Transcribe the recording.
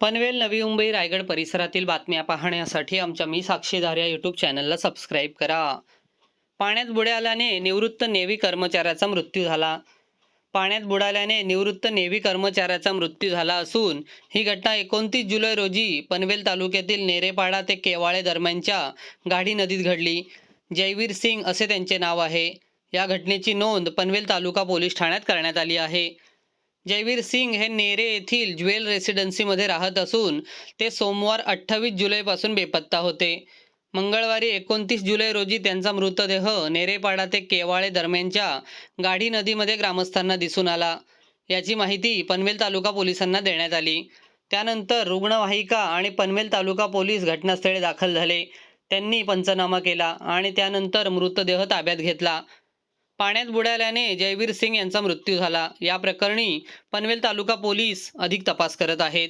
पनवेल नवी मुंबई रायगड परिसरातील बातम्या पाहण्यासाठी आमच्या मी साक्षीदार या यूट्यूब चॅनलला सबस्क्राईब करा. पाण्यात बुडाल्याने निवृत्त नेव्ही कर्मचाऱ्याचा मृत्यू झाला. पाण्यात बुडाल्याने निवृत्त नेव्ही कर्मचाऱ्याचा मृत्यू झाला असून ही घटना एकोणतीस जुलै रोजी पनवेल तालुक्यातील नेरेपाडा ते केवाळे दरम्यानच्या गाढी नदीत घडली. जयवीर सिंग असे त्यांचे नाव आहे. या घटनेची नोंद पनवेल तालुका पोलीस ठाण्यात करण्यात आली आहे. जयवीर सिंग हे नेरे येथील ज्वेल रेसिडेन्सीमध्ये राहत असून ते सोमवार अठ्ठावीस जुलैपासून बेपत्ता होते. मंगळवारी एकोणतीस जुलै रोजी त्यांचा मृतदेह नेरेपाडा ते केवाळे दरम्यानच्या गाढी नदीमध्ये ग्रामस्थांना दिसून आला. याची माहिती पनवेल तालुका पोलिसांना देण्यात आली. त्यानंतर रुग्णवाहिका आणि पनवेल तालुका पोलीस घटनास्थळी दाखल झाले. त्यांनी पंचनामा केला आणि त्यानंतर मृतदेह ताब्यात घेतला. पाण्यात बुडाल्याने जयवीर सिंग यांचा मृत्यू झाला. या प्रकरणी पनवेल तालुका पोलीस अधिक तपास करत आहेत.